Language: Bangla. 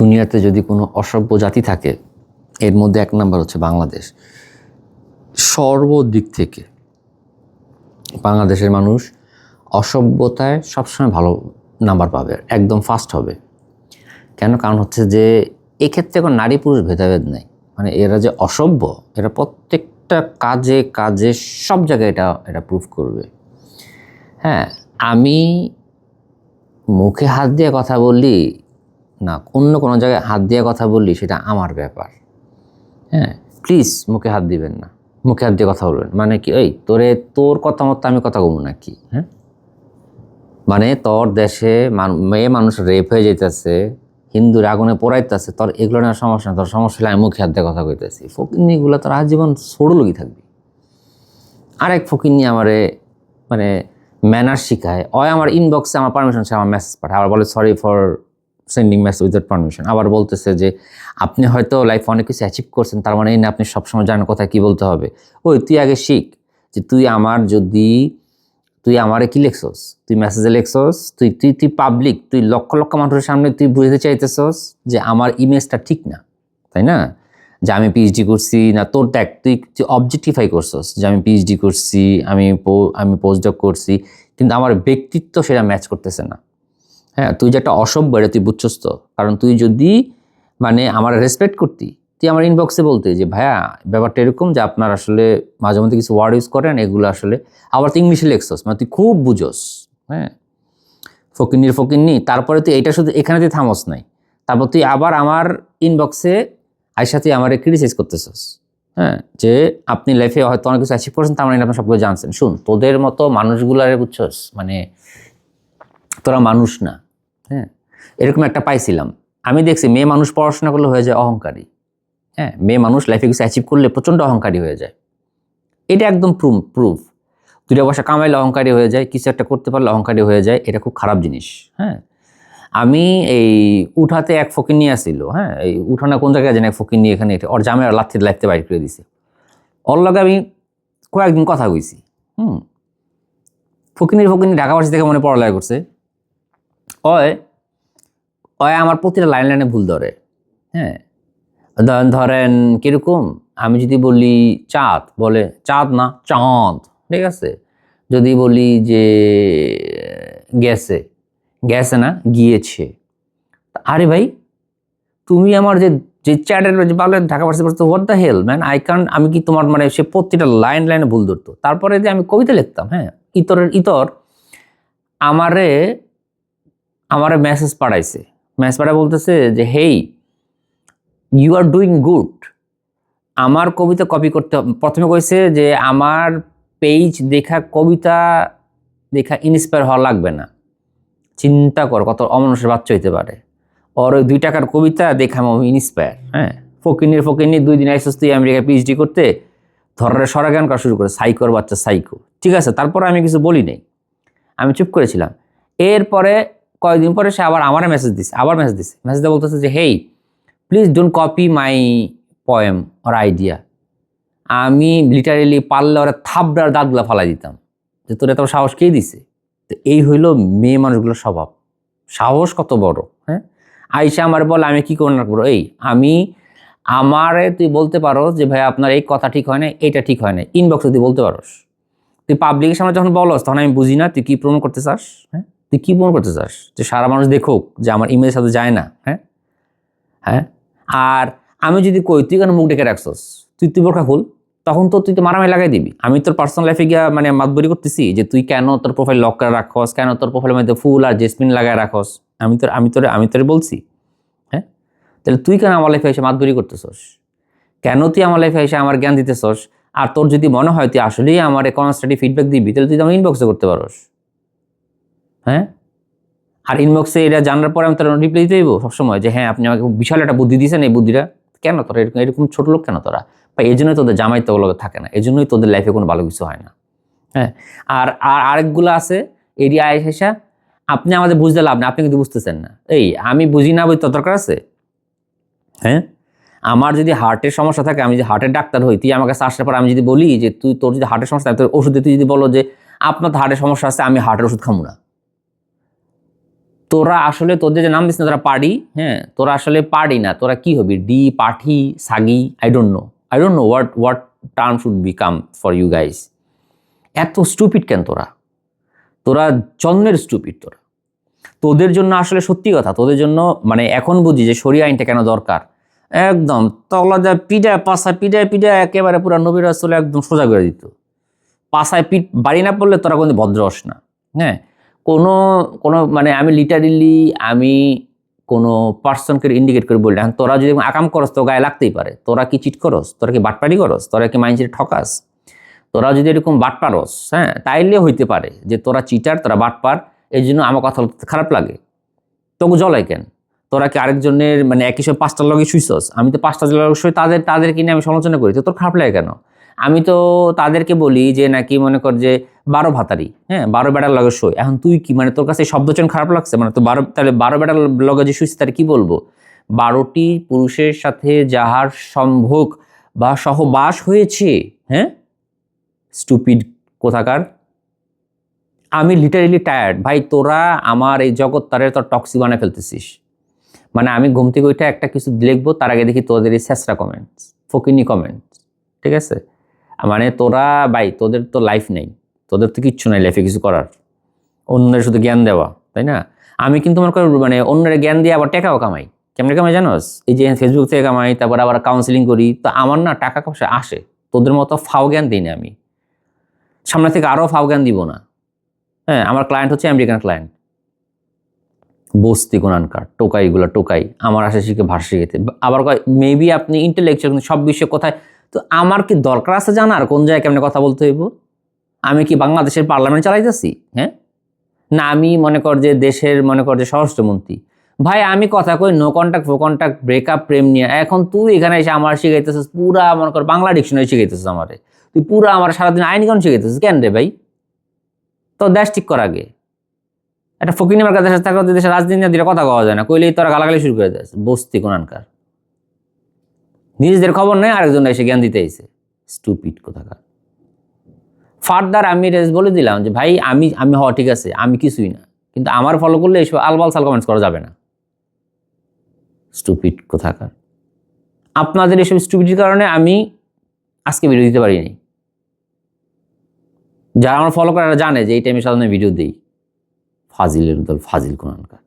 দুনিয়াতে যদি কোনো অসভ্য জাতি থাকে, এর মধ্যে এক নাম্বার হচ্ছে বাংলাদেশ। সর্বদিক থেকে বাংলাদেশের মানুষ অসভ্যতায় সবসময় ভালো নাম্বার পাবে, একদম ফার্স্ট হবে। কেন? কারণ হচ্ছে যে, এক্ষেত্রে কোনো নারী পুরুষ ভেদাভেদ নেই। মানে এরা যে অসভ্য, এরা প্রত্যেকটা কাজে কাজে সব জায়গায় এটা এটা প্রুফ করবে। হ্যাঁ আমি মুখে হাত দিয়ে কথা বললি না, অন্য কোনো জায়গায় হাত দিয়ে কথা বললি, সেটা আমার ব্যাপার। হ্যাঁ প্লিজ মুখে হাত দিবেন না। মুখে হাত দিয়ে কথা বলবেন। মানে কি ওই তোরে, তোর কথা মতো আমি কথা বলব নাকি হ্যাঁ? মানে তোর দেশে মেয়ে মানুষ রেপ হয়ে যেতেছে হিন্দুর আগুনে পোড়াইতেছে, তোর এগুলো না সমস্যা না তোর সমস্যা আমি মুখে হাত দিয়ে কথা কইতেছি। ফকিরনিগুলো তোর আজীবন সরলই থাকবি। আর আরেক ফকিরনি আমারে মানে ম্যানার শিখায় হয় আমার ইনবক্সে আমার পারমিশন সে আমার মেসেজ পাঠায়, আবার বলে sorry for sending message without permission আবার বলতেছে যে, আপনি হয়তো লাইফ অনেক কিছু অ্যাচিভ করছেন, তার মানে এই না আপনি সবসময় জানেন কোথায় কী বলতে হবে? ওই, তুই আগে শিখ যে তুই আমার যদি, তুই আমারে কি লেখছস? তুই মেসেজে লেখছস? তুই তুই তুই পাবলিক তুই লক্ষ লক্ষ মানুষের সামনে তুই বুঝতে চাইতেছস যে আমার ইমেজটা ঠিক না। তাই না? যে আমি পিএইচডি করছি, না তোর দেখ, তুই তুই অবজেক্টিফাই করছস যে আমি পিএইচডি করছি, আমি আমি পোস্টডক করছি, কিন্তু আমার ব্যক্তিত্ব সেটা ম্যাচ করতেছে না। হ্যাঁ তুই যে একটা অসভ্য এটা তুই বুঝছস তো। কারণ তুই যদি মানে আমার রেসপেক্ট করতি, তুই আমার ইনবক্সে বলতে যে, ভাইয়া, ব্যাপারটা এরকম যে আপনার আসলে মাঝে মধ্যে কিছু ওয়ার্ড ইউজ করেন, এগুলো আসলে আবার তুই ইংলিশে লেখছস মানে তুই খুব বুঝোস হ্যাঁ। ফকিন্নির ফকিন্নি, তারপরে তুই এটা শুধু এখানে তুই থামস নাই। তারপর তুই আবার আমার ইনবক্সে আইসা তুই আমার ক্রিটিসাইজ করতেছস হ্যাঁ যে আপনি লাইফে হয়তো অনেক কিছু অ্যাচিভ করেছেন, তার মানে আপনি সবগুলো জানছেন। শুন, তোদের মতো মানুষগুলারে বুঝছস মানে তোরা মানুষ না। হ্যাঁ? এরকম একটা পাইছিলাম। আমি দেখছি মেয়ে মানুষ পড়াশোনা করলে হয়ে যায় অহংকারী। হ্যাঁ? মেয়ে মানুষ লাইফে কিছু অ্যাচিভ করলে প্রচণ্ড অহংকারী হয়ে যায়। এটা একদম প্রুফ প্রুফ দুটা পয়সা কামাইলে অহংকারী হয়ে যায়, কিছু একটা করতে পারলে অহংকারী হয়ে যায়, এটা খুব খারাপ জিনিস। হ্যাঁ? আমি এই উঠাতে এক ফকির নিয়ে আসছিল হ্যাঁ? এই উঠানা কোন জায়গায় জানি এক ফকির নিয়ে এখানে ওর জামের লাথিতে লাইফতে বাইর করে দিছে। ওর লগে আমি কয়েকদিন কথা কইছি, হুম? ফকিনির ফকিনি ঢাকা ভার্সি থেকে মনে পড়ালেখা করছে। অয় অয় আমার প্রতিটা লাইন লাইনে ভুল ধরে। হ্যাঁ? ধরেন কীরকম? আমি যদি বলি চাঁদ, বলে চাঁদ না, চাঁদ, ঠিক আছে? যদি বলি যে গেছে গেছে না, গিয়েছে। আরে ভাই, তুমি আমার যে যে চ্যাটের ভালো ঢাকা পারছে what the hell man I can আমি কি তোমার মানে সে প্রতিটা লাইন লাইনে ভুল ধরতো? তারপরে যে আমি কবিতা লিখতাম হ্যাঁ? ইতরের, ইতর, আমারে আমারে মেসেজ পাঠাইছে। মেসেজ পাঠায় বলতেছে যে, hey you are doing good আমার কবিতা কপি করতে, প্রথমে কইছে যে, আমার পেজ দেখা, কবিতা দেখা ইন্সপায়ার হওয়া লাগবে না। চিন্তা কর, কত অমানুষের বাচ্চা হইতে পারে। ওর ওই দুই টাকার কবিতা দেখা আমি ইন্সপায়ার হ্যাঁ ফকিনির ফকিনির দুই দিন আইসস তুই আমেরিকা পিএইচডি করতে ধরের সরাগান করা শুরু করে সাইকোর বাচ্চা, সাইকো। ঠিক আছে, তারপর আমি কিছু বলি নাই। আমি চুপ করেছিলাম। এরপরে কয়েকদিন পরে সে আবার আমারে মেসেজ দিছে, আবার মেসেজ দিছে। মেসেজটা বলতেছে যে, hey please don't copy my poem or idea আমি লিটারেলি পারলে ওরা থাবড়ার দাঁতগুলো ফালাই দিতাম। যে তোর এত সাহস কে দিছে? তো এই হইল মেয়ে মানুষগুলোর স্বভাব। সাহস কত বড় হ্যাঁ? আইসা আমার বলে, আমি কি করে না করব? এই, আমি আমারে তুই বলতে পারো যে ভাই আপনার এই কথা ঠিক হয় না, এইটা ঠিক হয় না। ইনবক্সে তুই বলতে পারোস। তুই পাবলিকের সামনে যখন বলস, তখন আমি বুঝি না, তুই কি প্রমাণ করতে চাস? হ্যাঁ? তুই কি প্রমাণ করতে চাস? যে সারা মানুষ দেখুক যে আমার ইমেজের সাথে যায় না হ্যাঁ? হ্যাঁ? আর আমি যদি কই, তুই কেন মুখ ডেকে রাখছস? তুই তুই বোরখা খুল, তখন তো তুই তো মারামারি লাগাই দিবি। আমি তোর পার্সোনাল লাইফে গিয়া মানে মাতবরি করতেছি যে তুই কেন তোর প্রোফাইল লক করে রাখস কেন তোর প্রোফাইলের মধ্যে ফুল আর জেসমিন লাগায় রাখস আমি তোর, আমি তোরে আমি তোরে বলছি হ্যাঁ? তাহলে তুই কেন আমার লাইফে এসে মাতবরি করতেছস? কেন তুই আমার লাইফে এসে আমার জ্ঞান দিতেছস? আর তোর যদি মনে হয় তুই আসলেই আমার কনস্ট্রাকটিভ ফিডব্যাক দিবি, তাহলে তুই আমার ইনবক্সে করতে পারস। হ্যাঁ? আর ইনবক্সে এটা জানার পরে আমি তোর রিপ্লাই দিতে হইব সবসময় যে হ্যাঁ আপনি আমাকে বিশাল একটা বুদ্ধি দিয়েছেন এই বুদ্ধিটা। কেন তোরা? এরকম এরকম ছোট লোক কেন তোরা? বা এই জন্যই তোদের জামাই তো থাকে না। এই জন্যই তোদের লাইফে কোনো ভালো কিছু হয় না। হ্যাঁ? আর আর আরেকগুলো আছে এরিয়া আয়েসা আপনি আমাদের বুঝতে লাভ না আপনি কিন্তু বুঝতেছেন না। এই, আমি বুঝি না বই তো দরকার আছে? হ্যাঁ? আমার যদি হার্টের সমস্যা থাকে, আমি যদি হার্টের ডাক্তার হই, তুই আমার কাছে আসার পর আমি যদি বলি যে, তুই, তোর যদি হার্টের সমস্যা থাকে, তোর ওষুধে তুই যদি বলো যে, আপনার হার্টের সমস্যা আছে, আমি হার্টের ওষুধ খামু না। তোরা আসলে তোদের যে নাম দিস না, তোরা পাড়ি হ্যাঁ তোরা আসলে পাড়ি না। তোরা কি হবি? ডি, পাঠি, সাগি? I don't know I don't know what what term should become for you guys এত স্টুপিড কেন তোরা? তোরা জন্মের স্টুপিড তোরা। তোদের জন্য আসলে সত্যি কথা, তোদের জন্য মানে এখন বুঝি যে সরিয়া আইনটা কেন দরকার। একদম তলা যা পিডায় পাশায় পিডায় পিডায় একেবারে পুরো নবীর আসলে একদম সোজা করে দিত। পাশায় পিঠ বাড়ি না পড়লে তোরা কোনো ভদ্র না। হ্যাঁ কোনো কোনো মানে আমি লিটারেলি আমি কোনো পার্সনকে ইন্ডিকেট করে বলি এখন তোরা যদি আকাম করস তো গায়ে লাগতেই পারে। তোরা কি চিট করস? তোরা কি বাটপারি করস? তোরা কি মাইন্ডসেট ঠকাস? তোরা যদি এরকম বাটপারস হ্যাঁ তাইলে হইতে পারে যে তোরা চিটার তোরা বাটপার এই জন্য আমার কথা খারাপ লাগে। তোকে জলাই কেন? তোরা কি আরেকজনের মানে একই সময় পাঁচটার লগে শুইছস? আমি তো পাঁচটা লগে শুই, তাদের, তাদেরকে নিয়ে আমি সমালোচনা করি। তো তোর খারাপ লাগে কেন? আমি তো তাদেরকে বলি যে নাকি মনে কর যে বারো ভাতারি হ্যাঁ বারো বেটার লগে শোয়। এখন তুই কি মানে তোর কাছে এই শব্দচয়ন খারাপ লাগছে? মানে তো বারো, তাহলে বারো বেটার লগে যে শুইছিস তার কি বলব? বারোটি পুরুষের সাথে যাহার সম্ভোগ বা সহবাস হয়েছে হ্যাঁ স্টুপিড কোথাকার, আমি লিটারেলি টায়ার্ড ভাই, তোরা আমার এই জগৎ, তারে তোর টক্সি বানায় ফেলতেছিস। মানে আমি ঘুম থেকে ওইটা একটা কিছু লিখব তার আগে দেখি তোদের এই শেষরা কমেন্টস ফকিনি কমেন্টস ঠিক আছে? মানে তোরা, ভাই, তোদের তো লাইফ নেই। তোদের তো কিচ্ছু নাই লাইফে কিছু করার। অন্যের শুধু জ্ঞান দেওয়া, তাই না? আমি কিন্তু মনে করি মানে অন্যের জ্ঞান দিয়ে আবার টাকাও কামাই। কেমন কামাই জানোস? এই যে ফেসবুক থেকে কামাই, তারপর আবার কাউন্সিলিং করি, তো আমার না টাকা পয়সা আসে। তোদের মতো ফাও জ্ঞান দিই না আমি। সামনে থেকে আরও ফাও জ্ঞান দিব না। হ্যাঁ আমার ক্লায়েন্ট হচ্ছে আমেরিকান ক্লায়েন্ট বস্তি কোনানকার টোকাইগুলো টোকাই আমার আশা শিখে, ভাষা শিখেতে আবার মেবি আপনি ইন্টেলেকচুয়াল সব বিষয়ে কোথায় তো আমার কি দরকার আছে জানার? কোন জায়গায় কেমনে কথা বলতে হইব? আমি কি বাংলাদেশের পার্লামেন্ট চালাইতেছি? হ্যাঁ? না, আমি মনে কর যে দেশের, মনে কর যে স্বরাষ্ট্রমন্ত্রী। ভাই, আমি কথা কই নো কন্ট্যাক্ট ফো কন্ট্যাক্ট ব্রেকআপ প্রেম নিয়ে। এখন তুই এখানে এসে আমার শিখাইতেছিস, পুরা মনে কর বাংলা ডিকশনারি শিখাইতেছিস আমারে। তুই পুরা আমার সারাদিন আইন কানুন শিখাইতেছিস কেন রে ভাই? তো দেশ ঠিক কর আগে। একটা ফকিনি মার্কা দেশে থাকা দেশের রাজনীতি নিয়ে কথা কওয়া যায় না। কইলেই তোরা গালাগালি শুরু করে দেয় বস্তি কোনানকার। নিজেদের খবর নেই, আরেকজন এসে জ্ঞান দিতে এসে স্টুপিড কোথাকার। ফার্দার আমি রেস বলে দিলাম যে, ভাই, আমি আমি হওয়া ঠিক আছে, আমি কিছুই না। কিন্তু আমার ফলো করলে এইসব আলবাল সাল কমেন্টস করা যাবে না। স্টুপিড কোথাকার। আপনাদের এসব স্টুপিডির কারণে আমি আজকে ভিডিও দিতে পারিনি। যারা আমার ফলো করে জানে যে, এই টাইমে সাধারণত ভিডিও দিই। ফাজিলের দল ফাজিল কোনানকার